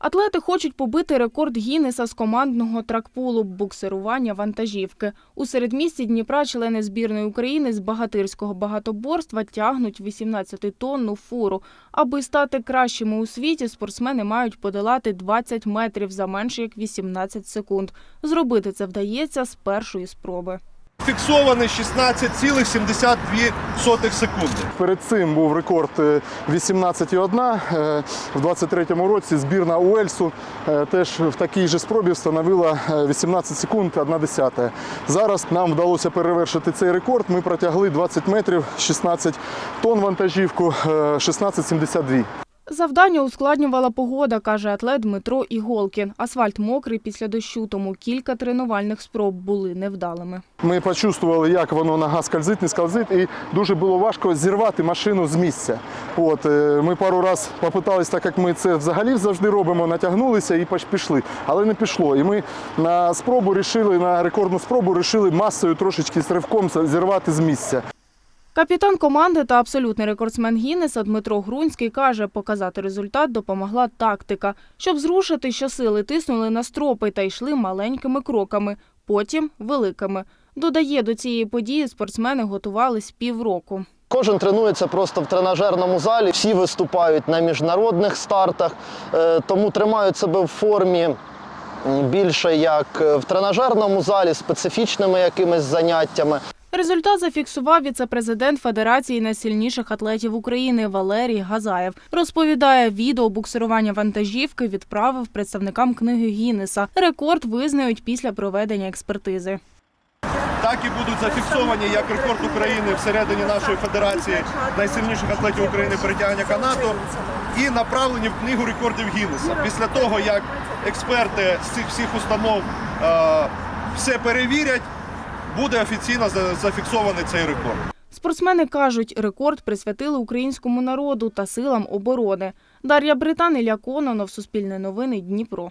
Атлети хочуть побити рекорд Гіннеса з командного тракпулу буксирування вантажівки. У середмісті Дніпра члени збірної України з багатирського багатоборства тягнуть 18-тонну фуру. Аби стати кращими у світі, спортсмени мають подолати 20 метрів за менше як 18 секунд. Зробити це вдається з першої спроби. Фіксований 16,72 секунди. Перед цим був рекорд е, 18,1. Е, В 23-му році збірна Уельсу е, теж в такій же спробі встановила е, 18 секунд 1 десята. Зараз нам вдалося перевершити цей рекорд. Ми протягли 20 метрів, 16 тонн вантажівку, е, 16,72. Завдання ускладнювала погода, каже атлет Дмитро Іголкін. Асфальт мокрий після дощу, тому кілька тренувальних спроб були невдалими. Ми почувствували, як воно нога скользить, не скользить, і дуже було важко зірвати машину з місця. От е, ми пару разів попиталися, так як ми це взагалі завжди робимо, натягнулися і пішли, але не пішло. І ми на спробу рішили, на рекордну спробу рішили масою трошечки з ривком зірвати з місця. Капітан команди та абсолютний рекордсмен Гіннеса Дмитро Грунський каже, показати результат допомогла тактика. Щоб зрушити щосили, тиснули на стропи та йшли маленькими кроками, потім великими. Додає, до цієї події спортсмени готувались півроку. Кожен тренується просто в тренажерному залі. Всі виступають на міжнародних стартах, е, тому тримають себе в формі більше як е, в тренажерному залі, специфічними якимись заняттями. Результат зафіксував віце-президент Федерації найсильніших атлетів України Валерій Газаєв. Розповідає, відео буксирування вантажівки відправив представникам книги Гіннеса. Рекорд визнають після проведення експертизи. Так і будуть зафіксовані як рекорд України всередині нашої федерації найсильніших атлетів України перетягання канату і направлені в книгу рекордів Гіннеса. Після того, як експерти з цих всіх установ е, все перевірять, буде офіційно зафіксований цей рекорд. Спортсмени кажуть, рекорд присвятили українському народу та силам оборони. Дар'я Британ, Ілля Кононов, Суспільне новини, Дніпро.